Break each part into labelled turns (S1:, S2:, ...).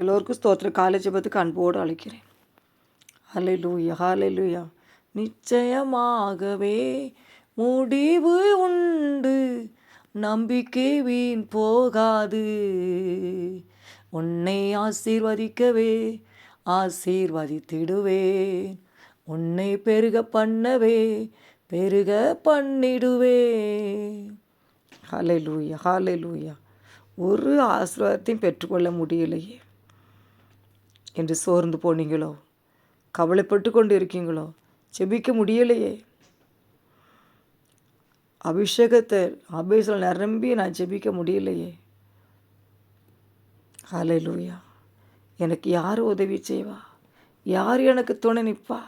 S1: எல்லோருக்கும் ஸ்தோத்திர காலேஜ் பத்துக்கு அன்போடு அழைக்கிறேன். ஹலை லூயா ஹலை லூயா நிச்சயமாகவே முடிவு உண்டு. நம்பிக்கை வீண் போகாது. உன்னை ஆசீர்வதிக்கவே ஆசீர்வதித்திடுவேன். உன்னை பெருக பண்ணவே பெருக பண்ணிடுவேன். ஹலை லூயா ஹலை லூயா ஒரு ஆசீர்வாதத்தையும் பெற்றுக்கொள்ள முடியலையே. என்று சோர்ந்து போனீங்களோ? கவலைப்பட்டு கொண்டு இருக்கீங்களோ செபிக்க முடியலையே. அபிஷேகத்தை அபிஷேகம் நிரம்பி நான் ஜெபிக்க முடியலையே. ஹலை லூயா எனக்கு யார் உதவி செய்வா? யார் எனக்கு துணை நிற்பா?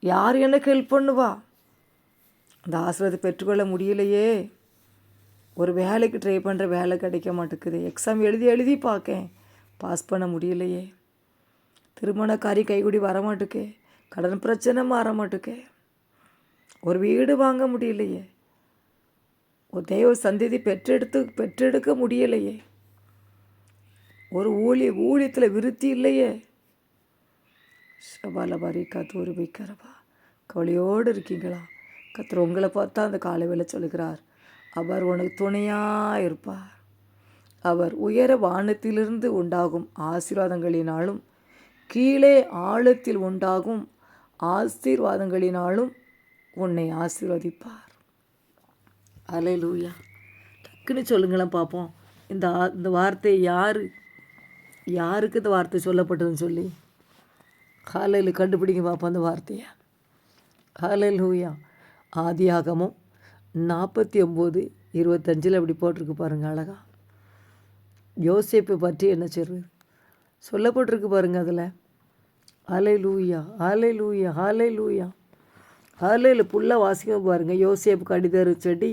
S1: யார் எனக்கு ஹெல்ப் பண்ணுவா? அந்த ஆசிரியத்தை பெற்றுக்கொள்ள முடியலையே. ஒரு வேலைக்கு ட்ரை பண்ணுற வேலை கிடைக்க மாட்டேங்குது. எக்ஸாம் எழுதி எழுதி பார்க்கேன். பாஸ் பண்ண முடியலையே. திருமண காரியம் கைகூடி வரமாட்டுக்கே. கடன் பிரச்சனை மாற மாட்டுக்கே ஒரு வீடு வாங்க முடியலையே. ஒரு தெய்வ சந்ததி பெற்றெடுத்து பெற்றெடுக்க முடியலையே. ஒரு ஊழிய ஊழியத்தில் விருத்தி இல்லையே. சபால பாரி கத்தூர் வைக்கிறவா கவலையோடு இருக்கீங்களா? கத்திர உங்களை பார்த்தா அந்த காலை வேலை சொல்லுகிறார். அவர் உனக்கு துணையாக இருப்பார். அவர் உயர வானத்திலிருந்து உண்டாகும் ஆசீர்வாதங்களினாலும் கீழே ஆழத்தில் உண்டாகும் ஆசீர்வாதங்களினாலும் உன்னை ஆசீர்வதிப்பார். அலை லூயா டக்குன்னு சொல்லுங்களேன் பார்ப்போம் இந்த இந்த வார்த்தை யார்? யாருக்கு இந்த வார்த்தை சொல்லப்பட்டதுன்னு சொல்லி? காலையில் கண்டுபிடிங்க பார்ப்போம் அந்த வார்த்தையை. ஹாலை லூயா ஆதியாகமும் நாற்பத்தி ஒம்பது இருபத்தஞ்சில் அப்படி போட்டிருக்கு பாருங்கள் அழகா. யோசிப்பை பற்றி என்ன சொல்கிறது சொல்லப்பட்டிருக்கு பாருங்கள் அதில். ஆலை லூயா ஆலை லூயா ஆலை லூயா ஆலையில் புல்லாக வாசிக்கும் பாருங்கள் யோசேப்பு கடிதரும் செடி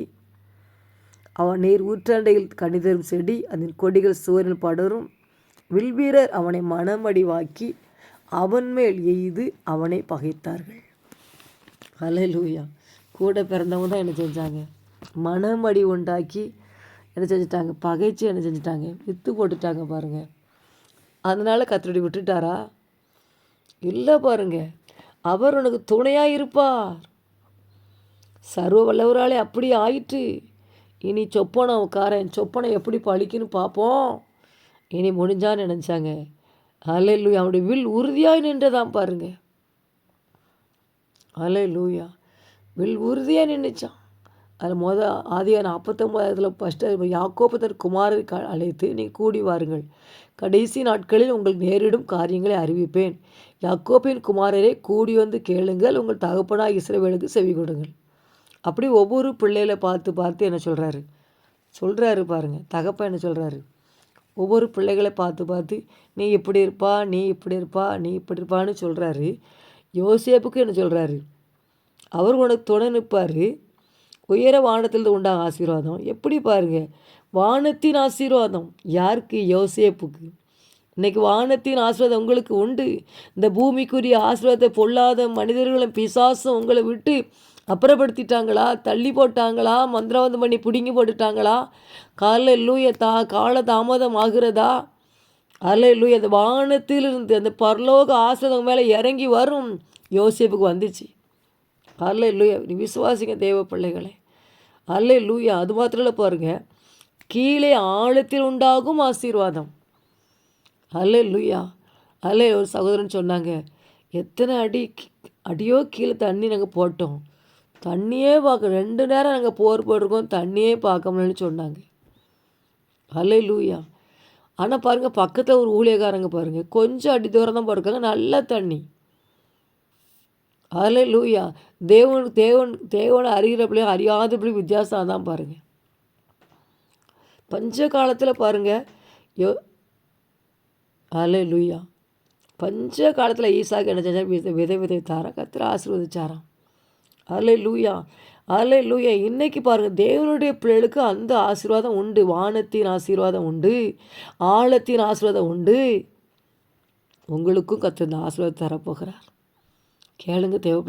S1: அவன் நீர் ஊற்றாண்டையில் கணிதரும் செடி அதன் கொடிகள் சுவரில் படரும். வில்வீரர் அவனை மனமடிவாக்கி அவன் மேல் எய்து அவனை பகைத்தார்கள். அலை லூயா கூட பிறந்தவங்க தான் என்ன செஞ்சாங்க? மனமடி உண்டாக்கி என்ன செஞ்சிட்டாங்க? பகைச்சு என்ன செஞ்சிட்டாங்க? வித்து போட்டுட்டாங்க பாருங்கள் அதனால் கத்திரடி விட்டுட்டாரா? இல்லை பாருங்க. அவர் உனக்கு துணையாக இருப்பார். சர்வ வல்லவராலே அப்படி ஆயிற்று. இனி சொப்பனை உட்காரன். சொப்பனை எப்படி பழிக்குன்னு பார்ப்போம். இனி முடிஞ்சான்னு நினச்சாங்க. அலை லூயா அவனுடைய வில் உறுதியாக நின்றதான் பாருங்க. அலை லூயா வில் உறுதியாக நின்றுச்சான் அதில் மொதல் ஆதியான நாற்பத்தொம்பதாயிரத்தில் ஃபஸ்ட்டு யாக்கோப்பு தன் குமாரை க அழைத்து நீ கூடி வாருங்கள். கடைசி நாட்களில் உங்கள் நேரிடும் காரியங்களை அறிவிப்பேன். யாக்கோப்பின் குமாரரை கூடி வந்து கேளுங்கள். உங்கள் தகப்பனா இஸ்ரவேலுக்கு செவி கொடுங்கள். அப்படி ஒவ்வொரு பிள்ளைகளை பார்த்து பார்த்து என்ன சொல்கிறாரு சொல்கிறாரு பாருங்கள் தகப்பன் என்ன சொல்கிறாரு ஒவ்வொரு பிள்ளைகளை பார்த்து பார்த்து நீ இப்படி இருப்பா நீ இப்படி இருப்பா நீ இப்படி இருப்பான்னு சொல்கிறாரு யோசேப்புக்கு என்ன சொல்கிறாரு அவர் உனக்கு துணை நிற்பார். உயர வானத்தில் உண்டாக ஆசீர்வாதம். எப்படி பாருங்கள் வானத்தின் ஆசீர்வாதம். யாருக்கு? யோசேப்புக்கு. இன்றைக்கி வானத்தின் ஆசீர்வாதம் உங்களுக்கு உண்டு. இந்த பூமிக்குரிய ஆசீர்வாதத்தை பொல்லாத மனிதர்களும் பிசாசும் உங்களை விட்டு அப்புறப்படுத்திட்டாங்களா? தள்ளி போட்டாங்களா? மந்திரவாதம் பண்ணி பிடுங்கி போட்டுட்டாங்களா? காலைல லூய தா கால தாமதம் ஆகிறதா? அதில் லூய அந்த வானத்திலிருந்து அந்த பரலோக ஆசிரதம் மேலே இறங்கி வரும். யோசிப்புக்கு வந்துச்சு. அல்ல லூயா நீ விசுவாசிங்க தேவ பிள்ளைகளை. அல்ல லூயா அது மாத்திரம் பாருங்கள் கீழே ஆழத்தில் உண்டாகும் ஆசீர்வாதம். அல்ல லூயா அல்ல ஒரு சகோதரன் சொன்னாங்க எத்தனை அடி அடியோ கீழே தண்ணி நாங்கள் போட்டோம். தண்ணியே பார்க்க ரெண்டு நேரம் நாங்கள் போர் போட்டிருக்கோம் தண்ணியே பார்க்க முடியலன்னு சொன்னாங்க. அல்ல லூயா ஆனால் பாருங்கள் பக்கத்தில் ஒரு ஊழியக்காரங்க பாருங்கள் கொஞ்சம் அடி தூரம் தான் போட்டிருக்காங்க நல்ல தண்ணி. அதில் லூயா தேவன் தேவன் தேவனை அறிகிற பிள்ளையும் அறியாத பிள்ளையும் வித்தியாசம் தான் பாருங்கள் பஞ்ச காலத்தில் பாருங்கள் யோ அலே லூயா பஞ்ச காலத்தில் ஈசாக்கு என்ன செஞ்சா விதை விதை விதைத்தாரா? கத்திர ஆசீர்வதிச்சாராம் அலே லூயா அலே லூயா இன்னைக்கு பாருங்கள் தேவனுடைய பிள்ளைகளுக்கு அந்த ஆசீர்வாதம் உண்டு. வானத்தின் ஆசீர்வாதம் உண்டு. ஆழத்தின் ஆசீர்வாதம் உண்டு. உங்களுக்கும் கற்று ஆசீர்வாதம் தரப்போகிறார். கேளுங்க தேவ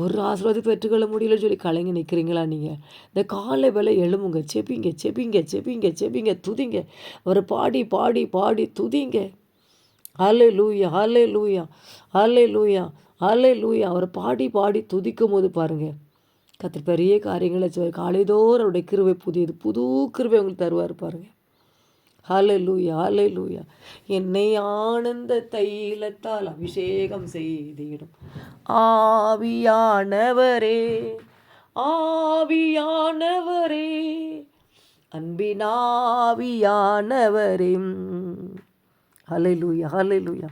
S1: ஒரு ஆசீர்வாதம் பெற்றுக்கொள்ள முடியலன்னு சொல்லி கலைங்க நிற்கிறீங்களா நீங்கள் இந்த காலை வேலை எழுமுங்க செப்பிங்க செப்பிங்க செப்பிங்க செப்பிங்க துதிங்க. அவரை பாடி பாடி பாடி துதிங்க. அலை லூயா அலை லூயா அலை லூயா அலை லூயா அவரை பாடி பாடி துதிக்கும் போது பாருங்கள் கத்திர பெரிய காரியங்களை செய்வார். காலைதோறும் அவருடைய கிருவை புதியது. புது கிருவை உங்களுக்கு தருவார் பாருங்கள் ஹலலூயா லூயா லூயா என்னை ஆனந்த தைலத்தால் அபிஷேகம் செய்திடும். ஆவியானவரே ஆவியானவரே அன்பினாவியானவரே ஹலலூயா லூயா லூயா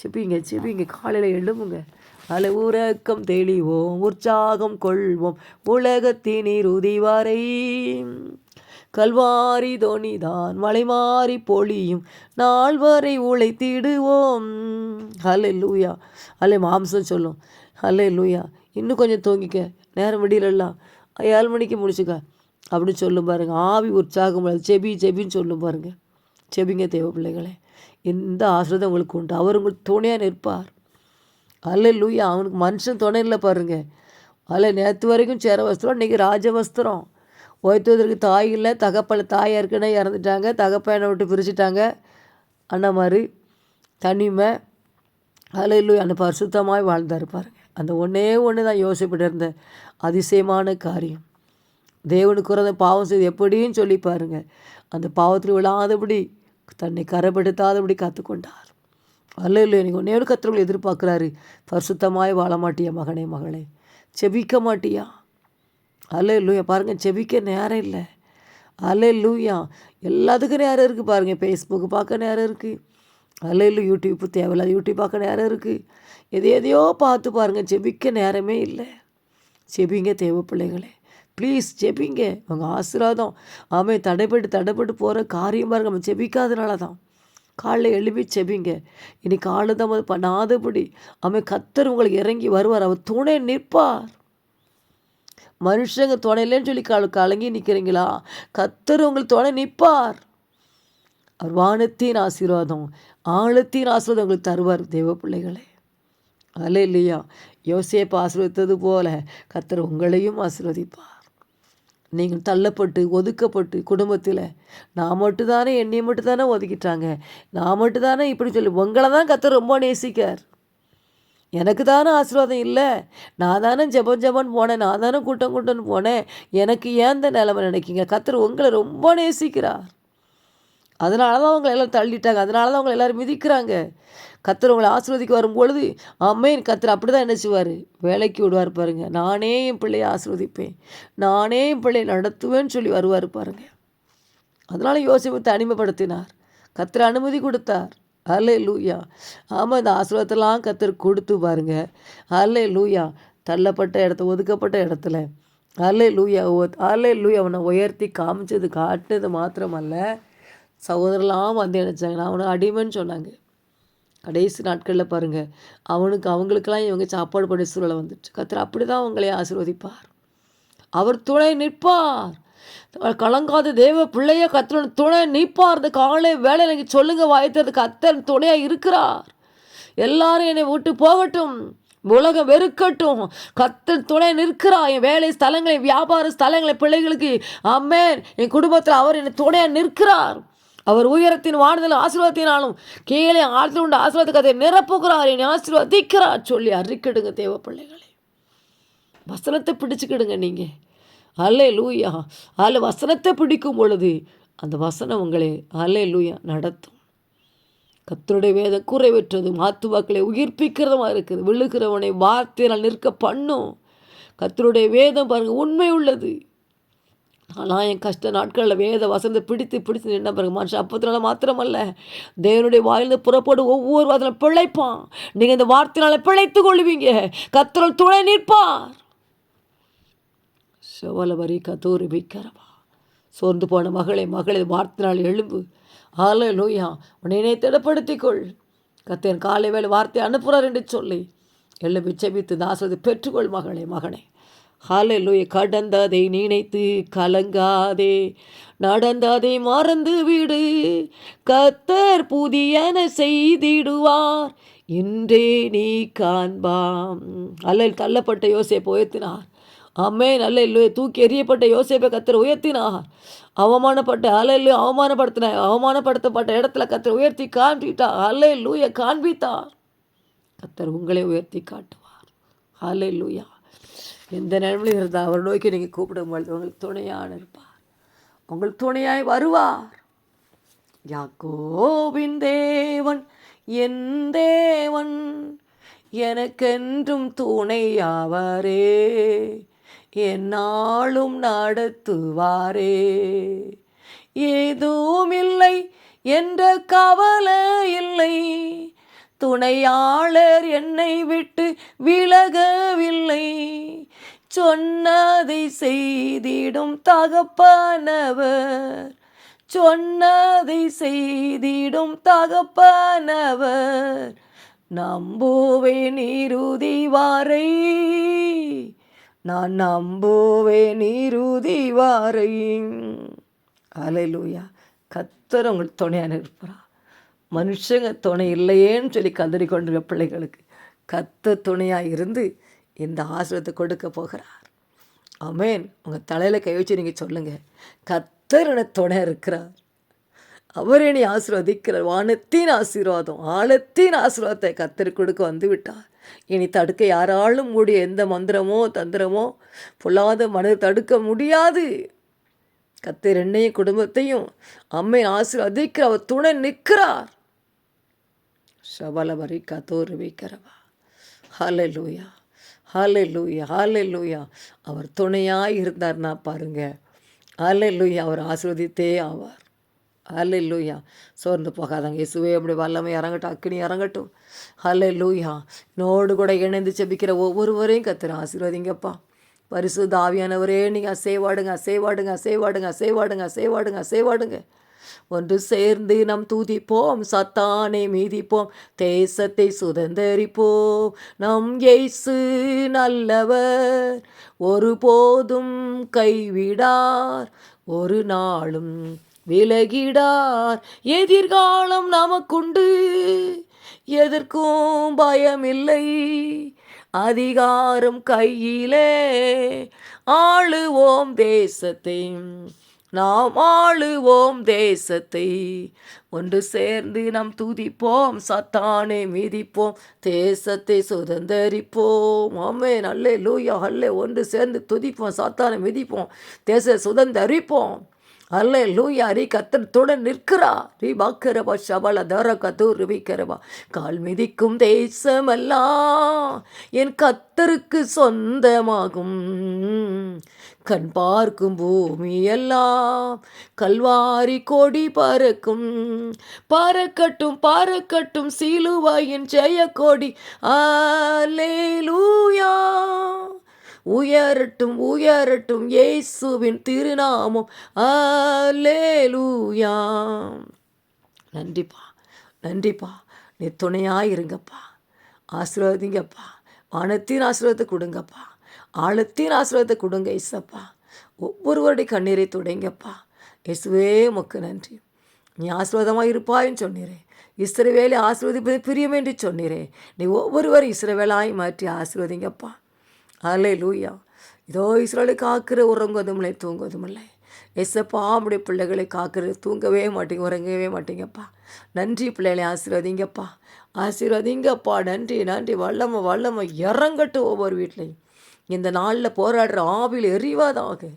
S1: செப்பிங்க செப்பிங்க காலையில் எழும்புங்க. அலை உறக்கம் தெளிவோம் உற்சாகம் கொள்வோம். உலகத்தின் இறுதி வரை. கல்வாரி தோனிதான் மலை மாறி பொழியும். நாள் வரை உழைத்திடுவோம். ஹலே லூயா ஹலே மாம்சம் சொல்லும். ஹலே லூயா இன்னும் கொஞ்சம் தூங்கிக்க. நேரம் விடியலாம் ஏழு மணிக்கு முடிச்சுக்க. அப்படின்னு சொல்லும் பாருங்கள் ஆவி உற்சாகம் செபி செபின்னு சொல்லும் பாருங்கள் செபிங்க தேவ பிள்ளைகளே. எந்த ஆசிரியத்தை உங்களுக்கு உண்டு? அவர் உங்களுக்கு துணையாக நிற்பார். அல்ல லூயா அவனுக்கு மனுஷன் துணை இல்லை பாருங்க. அல்ல நேற்று வரைக்கும் சேர வஸ்திரம் இன்றைக்கி ராஜ வஸ்திரம் ஓய்த்துவதற்கு தாய் இல்லை தகப்பன் தாய் ஏற்கனவே இறந்துட்டாங்க. தகப்பனை விட்டு பிரிச்சுட்டாங்க. அண்ணா மாதிரி தனிமை அல்ல லூயா அந்த பரிசுத்தமாய் வாழ்ந்தார் பாருங்க. அந்த ஒன்றே ஒன்று தான் யோசிப்பட்டு இருந்த அதிசயமான காரியம். தேவனுக்கு உறத பாவம் செய்து எப்படின்னு சொல்லி பாருங்க. அந்த பாவத்தில் விழாதபடி தன்னை கரைப்படுத்தாதபடி காத்துக்கொண்டார். அல்ல இல்லை நீங்கள் ஒன்னே கத்திரங்களை எதிர்பார்க்குறாரு. பரிசுத்தமாய் வாழ மாட்டியா மகனே மகளே? செபிக்க மாட்டியா? அலே லூயா பாருங்கள் செபிக்க நேரம் இல்லை. அலே லூயா எல்லாத்துக்கும் நேரம் இருக்குது பாருங்கள் ஃபேஸ்புக்கு பார்க்க நேரம் இருக்குது அல்ல இல்லை யூடியூப்பு தேவையில்லாத யூடியூப் பார்க்க நேரம் இருக்குது எது எதையோ பார்த்து பாருங்கள் செபிக்க நேரமே இல்லை. செபிங்க தேவை பிள்ளைகளே ப்ளீஸ் செபிங்க. உங்கள் ஆசீர்வாதம். ஆமே தடைப்பட்டு தடைப்பட்டு போகிற காரியம் பாருங்க. நம்ம செபிக்காதனால தான். காலைல எழுப்பி செபிங்க. இனி ஆளுதான் பண்ணாதபடி அவன் கத்தர் உங்களுக்கு இறங்கி வருவார். அவர் துணை நிற்பார். மனுஷங்க துணையிலேன்னு சொல்லி கல கலங்கி நிற்கிறீங்களா கத்தர் உங்களுக்கு துணை நிற்பார். அவர் வானத்தின் ஆசீர்வாதம் ஆழத்தின் ஆசீர்வாதம் உங்களுக்கு தருவார் தேவ பிள்ளைகளே. அல்ல இல்லையா யோசியப்ப ஆசீர்வதித்தது போல கத்தர் உங்களையும் ஆசீர்வதிப்பார். நீங்கள் தள்ளப்பட்டு ஒதுக்கப்பட்டு குடும்பத்தில் நான் மட்டும்தானே என்னையை மட்டும்தானே ஒதுக்கிட்டாங்க? நான் மட்டும்தானே இப்படி சொல்லி உங்களை தான் கத்தர் ரொம்ப நேசிக்கார். எனக்கு தானே ஆசீர்வாதம் இல்லை. நான் தானே ஜபம் ஜபன் போனேன். நான் தானே கூட்டம் கூட்டம்னு போனேன். எனக்கு ஏன் இந்த நிலைமை நினைக்கிங்க கத்தர் உங்களை ரொம்ப நேசிக்கிறார். அதனால தான் அவங்களை எல்லாம் தள்ளிட்டாங்க. அதனால தான் அவங்களை எல்லோரும் மிதிக்கிறாங்க. கத்தர் உங்களை ஆசீர்வதிக்க வரும்பொழுது அம்மையின் கத்தர் அப்படி தான் செய்வார்? வேலைக்கு விடுவார் பாருங்கள் நானே என் பிள்ளையை ஆசீர்வதிப்பேன். நானே என் பிள்ளையை நடத்துவேன்னு சொல்லி வருவார் பாருங்கள் அதனால் யோசிப்பு தனிமைப்படுத்தினார். கத்தர் அனுமதி கொடுத்தார். அலே லூயா ஆமாம் இந்த ஆசீர்வாதத்தெல்லாம் கத்தர் கொடுத்து பாருங்க. அலே லூயா தள்ளப்பட்ட இடத்த ஒதுக்கப்பட்ட இடத்துல. அலே லூயா அலே லூயா அவனை உயர்த்தி காமிச்சது காட்டுனது மாத்திரமல்ல. சகோதரெல்லாம் வந்து நினச்சாங்க நான் அவனை அடிமைன்னு சொன்னாங்க. கடைசி நாட்களில் பாருங்கள் அவனுக்கு அவங்களுக்கெல்லாம் இவங்க சாப்பாடு பண்ணி சூழலை வந்துச்சு. கத்திர அப்படி தான் அவங்களே ஆசீர்வதிப்பார். அவர் துணை நிற்பார். கலங்காத தேவ பிள்ளைய கத்திர துணை நீப்பார்ந்து இந்த காலை வேலை எனக்கு சொல்லுங்க வாய்த்தது கத்தன் துணையாக இருக்கிறார். எல்லாரும் என்னை விட்டு போகட்டும் உலகம் வெறுக்கட்டும். கத்தன் துணை நிற்கிறா என் வேலை ஸ்தலங்களை வியாபார ஸ்தலங்களை பிள்ளைகளுக்கு. அம்மேன் என் குடும்பத்தில் அவர் என்னை துணையாக நிற்கிறார். அவர் உயரத்தின் வாடுதல் ஆசீர்வாதத்தினாலும் கீழே ஆழ்த்து உண்டு ஆசீர்வாத கதையை நிரப்புகிறார். என்னை ஆசீர்வாதிக்கிறார். சொல்லி அறிக்கிடுங்க தேவ பிள்ளைகளை. வசனத்தை பிடிச்சிக்கிடுங்க நீங்கள் அல்லே லூயா அல்ல வசனத்தை பிடிக்கும் பொழுது அந்த வசனம் உங்களை அல்லே லூயா நடத்தும். கத்தருடைய வேத குறைவற்றது மாத்துவாக்களை உயிர்ப்பிக்கிறதுமா இருக்குது. விழுகிறவனை வார்த்தையால் நிற்க பண்ணும். கத்தருடைய வேதம் பாருங்கள் உண்மை உள்ளது. ஆனால் என் கஷ்ட நாட்களில் வேத வசந்த பிடித்து பிடித்து நின்ன பிறகு மனுஷன் அப்பத்தினால மாத்திரமல்ல. தேவனுடைய வாயிலிருந்து புறப்படும் ஒவ்வொரு அதில் பிழைப்பான். நீங்கள் இந்த வார்த்தையினால் பிழைத்து கொள்வீங்க. கத்தரல் துணை நிற்பார். செவலவரி கத்தூரி விக்கரவா சோர்ந்து போன மகளை மகளை வார்த்தினால் எழும்பு. ஆலை லோயா உன்னை திடப்படுத்திக்கொள். கத்தேன் காலை வேலை வார்த்தை அனுப்புகிறார் என்று சொல்லி எழும்பி செபித்து நாசது பெற்றுக்கொள் மகளே மகனே. ஹாலெலுய கடந்ததை நினைத்து கலங்காதே. நடந்ததை மறந்து விடு. கத்தர் புதியன செய்திடுவார். இன்றே நீ காண்பாம். அல்லல் தள்ளப்பட்ட யோசையை போயத்தினார் அம்மே நல்ல இல்லையே தூக்கி எறியப்பட்ட யோசேப்பை கத்திர உயர்த்தினாக அவமானப்பட்ட அலையிலும் அவமானப்படுத்தின அவமானப்படுத்தப்பட்ட இடத்துல கத்திர உயர்த்தி காண்பித்தார். அலை லூய காண்பித்தார். கத்தர் உங்களை உயர்த்தி காட்டுவார். அலை லூயா எந்த நிலைமையிலும் இருந்தால் அவர் நோக்கி நீங்கள் கூப்பிடும்பொழுது உங்களுக்கு துணையான இருப்பார் உங்களுக்கு துணையாய் வருவார். யாக்கோபின் தேவன் என் தேவன் எனக்கென்றும் துணையாவரே. என்னாலும் நடத்துவாரே. ஏதும் இல்லை என்ற கவலை இல்லை. துணையாளர் என்னை விட்டு விலகவில்லை. சொன்னதை செய்திடும் தகப்பானவர். சொன்னதை செய்திடும் தகப்பானவர். நம்புவேன் இறுதி வரை நான் நம்புவேன் இறுதி வரை. அலையிலூயா கத்தர் உங்களுக்கு துணையாக இருப்பாரா மனுஷங்க துணை இல்லையேன்னு சொல்லி கதறி கொண்டிருக்க பிள்ளைகளுக்கு கத்த துணையாக இருந்து இந்த ஆசிரத்தை கொடுக்க போகிறார். அமேன் உங்கள் தலையில் கை வச்சு நீங்கள் சொல்லுங்கள் கத்தர் என துணை இருக்கிறார். அவர் என்னை ஆசீர்வதிக்கிறார். வானத்தின் ஆசீர்வாதம் ஆழத்தின் ஆசீர்வாதத்தை கத்தர் கொடுக்க வந்து விட்டார் இனி தடுக்க யாராலும் கூடிய எந்த மந்திரமோ தந்திரமோ பொல்லாத மனதை தடுக்க முடியாது. கத்தர் என்னைய குடும்பத்தையும் அம்மை ஆசீர்வதிக்கிற அவர் துணை நிற்கிறார். சபல வரை கத்தோறு வைக்கிறவா ஹாலை லூயா ஹாலை லூயா ஹாலே லூயா அவர் துணையாக இருந்தார்னா பாருங்க. ஹாலை லூயா அவர் ஆசிர்வதித்தே ஆவார். ஹாலே லூயா சோர்ந்து போகாதாங்க. இயேசுவே அப்படி வல்லமை இறங்கட்டும் அக்கினி இறங்கட்டும். ஹாலே லூயா நோடு கூட இணைந்து செபிக்கிற ஒவ்வொருவரையும் கத்துற ஆசீர்வதிங்கப்பா. பரிசு தாவியானவரே நீங்கள் அசைவாடுங்க அசைவாடுங்க அசைவாடுங்க அசைவாடுங்க அசைவாடுங்க அசைவாடுங்க. ஒன்று சேர்ந்து நம் துதிப்போம் சத்தானை மீதிப்போம் தேசத்தை சுதந்தரிப்போம். நம் எய்சு நல்லவர் ஒருபோதும் கைவிடார் ஒரு நாளும் விலகிடார். எதிர்காலம் நமக்குண்டு. எதற்கும் பயமில்லை. அதிகாரம் கையிலே ஆளுவோம் தேசத்தை. நாம் ஆளுவோம் தேசத்தை. ஒன்று சேர்ந்து நாம் துதிப்போம். சத்தானை மீதிப்போம். தேசத்தை சுதந்தரிப்போம். அம்மே நல்லே லூயா அல்லே. ஒன்று சேர்ந்து துதிப்போம். சத்தானை மிதிப்போம். தேச சுதந்தரிப்போம். அல்ல லூயா ரீ கத்தத்துடன் நிற்கிறா ரீ பாக்கிறவா சபல தர கதூருவிக்கிறவா கால் மிதிக்கும் தேசமெல்லாம் என் கத்தருக்கு சொந்தமாகும். கண் பார்க்கும் பூமி எல்லாம் கல்வாரி கொடி பறக்கும். பறக்கட்டும் பறக்கட்டும் சீலுவாயின் ஜெய கொடி ஆலேலூயா உயரட்டும் உயரட்டும் இயேசுவின் திருநாமம். ஆலேலூயா நன்றிப்பா நன்றிப்பா. நீ துணையாக இருங்கப்பா. ஆசீர்வதிங்கப்பா. வானத்தின் ஆசீர்வாதத்தை கொடுங்கப்பா. ஆழத்தின் ஆசீர்வாதத்தை கொடுங்க இசப்பா ஒவ்வொருவருடைய கண்ணீரை துடைங்கப்பா. இயேசுவே மக்கு நன்றி. நீ ஆசீர்வாதமாக இருப்பாயின்னு சொன்னீரே. இஸ்ரவேலை ஆசீர்வதிப்பது பிரியம் என்று சொன்னீரே. நீ ஒவ்வொருவரும் இஸ்ரவேலாய் மாற்றி ஆசீர்வதிங்கப்பா. அலே லூயா இதோ இஸ்ரேலை காக்கிற உறங்குவதும் இல்லை தூங்குவதும் இல்லை எஸ்ஸப்பா நம்முடைய பிள்ளைகளை காக்கிறது தூங்கவே மாட்டேங்க உறங்கவே மாட்டீங்கப்பா. நன்றி பிள்ளைகளை ஆசீர்வதிங்கப்பா. ஆசீர்வதிங்கப்பா. நன்றி நன்றி. வல்லம வல்லம. இறங்கட்டும் ஒவ்வொரு வீட்லையும். இந்த நாளில் போராடுற ஆவியில் எறிவாதாக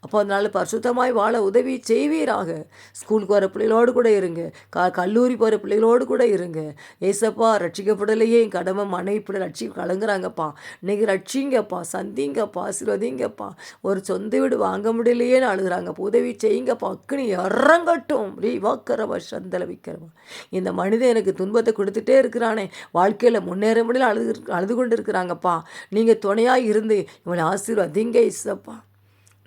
S1: அப்போ அதனால் பரிசுத்தமாய் வாழ உதவி செய்வீராக. ஸ்கூலுக்கு வர பிள்ளைகளோடு கூட இருங்க. க கல்லூரி போகிற பிள்ளைகளோடு கூட இருங்க. ஏசப்பா ரட்சிக்கப்படலையே. என் கடமை மனைவி இப்படி ரட்சி கலங்குறாங்கப்பா. இன்னைக்கு ரட்சிங்கப்பா சந்திங்கப்பா ஆசீர்வதிங்கப்பா. ஒரு சொந்த வீடு வாங்க முடியலையேன்னு அழுகுறாங்க. உதவி செய்யுங்கப்பா. அக்குனி இறங்கட்டும். ரீ வாக்கரவா சந்தல விற்கிறவா இந்த மனிதன் எனக்கு துன்பத்தை கொடுத்துட்டே இருக்கிறானே. வாழ்க்கையில் முன்னேற முடியல அழுது அழுது கொண்டு இருக்கிறாங்கப்பா நீங்கள் துணையாக இருந்து இவனை ஆசீர்வதிங்க இசப்பா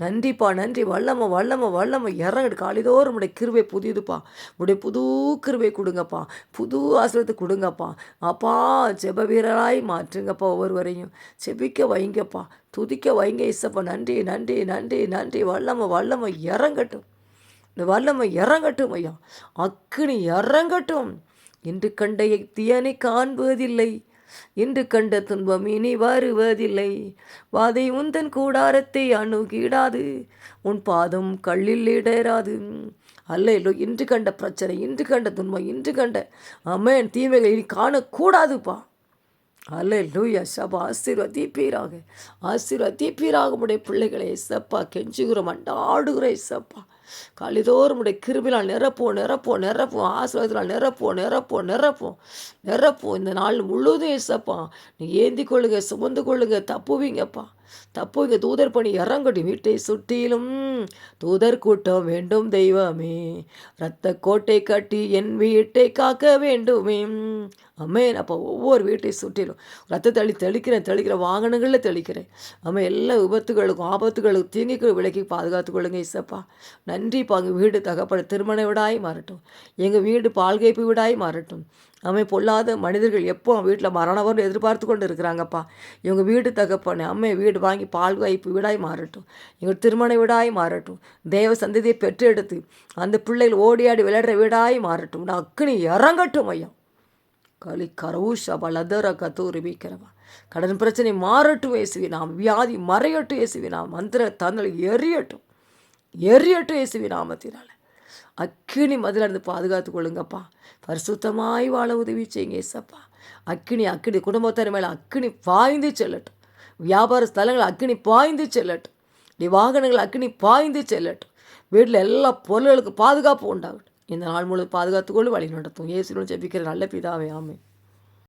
S1: நன்றிப்பா நன்றி. வல்லம வல்லம வல்லம. இறங்கடு காலிதோறும் உடைய கிருவை புதியதுப்பா உடைய புது கிருவை கொடுங்கப்பா. புது ஆசிரியத்தை கொடுங்கப்பா. அப்பா ஜெப வீரராய் மாற்றுங்கப்பா ஒவ்வொருவரையும். செபிக்க வைங்கப்பா. துதிக்க வைங்க இசப்பா நன்றி நன்றி நன்றி நன்றி. வல்லம வல்லம இறங்கட்டும். இந்த வல்லமை இறங்கட்டும் ஐயா. அக்கினி இறங்கட்டும். இன்று கண்டைய தியனை காண்பதில்லை. இன்று கண்ட துன்பம் இனி வருவதில்லை. வாதை உந்தன் கூடாரத்தை அணுகிடாது. உன் பாதம் கல்லில் இடராது. அல்ல இன்று கண்ட பிரச்சனை இன்று கண்ட துன்பம் இன்று கண்ட அம்மேன் தீமைகள் இனி காணக்கூடாதுப்பா. அல்ல லூயா சபா ஆசீர்வதிப்பீராக. ஆசீர்வதிப்பீராக உடைய பிள்ளைகளை சப்பா கெஞ்சுகிறோம் அண்டாடுகிற சப்பா காலிதோறும் உடைய கிருபிலால் நிரப்போம் நிரப்போம் நிரப்போம் ஆசீர்வாதத்தினால் நிரப்போம் நிரப்போம் நிரப்போம் நிரப்போம் இந்த நாள் முழுவதும் ஏசப்பா நீ ஏந்தி கொள்ளுங்க சுமந்து கொள்ளுங்க தப்புவீங்கப்பா. தப்புவீங்க. தூதர் பணி இறங்கட்டும். வீட்டை சுற்றிலும் தூதர் கூட்டம் வேண்டும் தெய்வமே. இரத்த கோட்டை கட்டி என் வீட்டை காக்க வேண்டுமே. அம்மேன் அப்போ ஒவ்வொரு வீட்டையும் சுற்றிலும் ரத்த தளி தெளிக்கிறேன் தெளிக்கிற வாகனங்களில் தெளிக்கிறேன். அம்மா எல்லா விபத்துகளுக்கும் ஆபத்துகளுக்கும் தீங்குக்கு விலக்கி பாதுகாத்து கொள்ளுங்க இசப்பா நன்றி பாங்க வீடு தகப்பட திருமண விடாய் மாறட்டும். எங்கள் வீடு பால்கைப்பு விடாய் மாறட்டும். அம்மை பொல்லாத மனிதர்கள் எப்போ வீட்டில் மரணவர்னு எதிர்பார்த்து கொண்டு இருக்கிறாங்கப்பா. இவங்க வீடு தகப்பனே அம்மை வீடு வாங்கி பால் வாய்ப்பு வீடாய் மாறட்டும். எங்கள் திருமண வீடாய் மாறட்டும். தேவ சந்ததியை பெற்றெடுத்து அந்த பிள்ளைகள் ஓடியாடி விளையாடுற வீடாய் மாறட்டும். நான் அக்னி இறங்கட்டும் ஐயா. களி கரவுஷா பலதர கத்தூரி கடன் பிரச்சனை மாறட்டும் இயேசுவி நாம் வியாதி மறையட்டும் இயேசுவி நாம் மந்திர தந்தல் எரியட்டும். எரியட்டும் இயேசுவி நாமத்தினால. அக்கினி மதிலிருந்து பாதுகாத்து கொள்ளுங்கப்பா. பரிசுத்தமாய் வாழ உதவி செய்யுங்க ஏசப்பா அக்கினி அக்கினி குடும்பத்தார் மேலே அக்கினி பாய்ந்து செல்லட்டும். வியாபார ஸ்தலங்கள் அக்கினி பாய்ந்து செல்லட்டும். நீ வாகனங்கள் அக்கினி பாய்ந்து செல்லட்டும். வீட்டில் எல்லா பொருள்களுக்கும் பாதுகாப்பு உண்டாகட்டும். இந்த நாள் முழு பாதுகாத்துக்கொண்டு வழி நடத்தும் இயேசுடன் ஜெபிக்கிற நல்ல பிதாவே ஆமே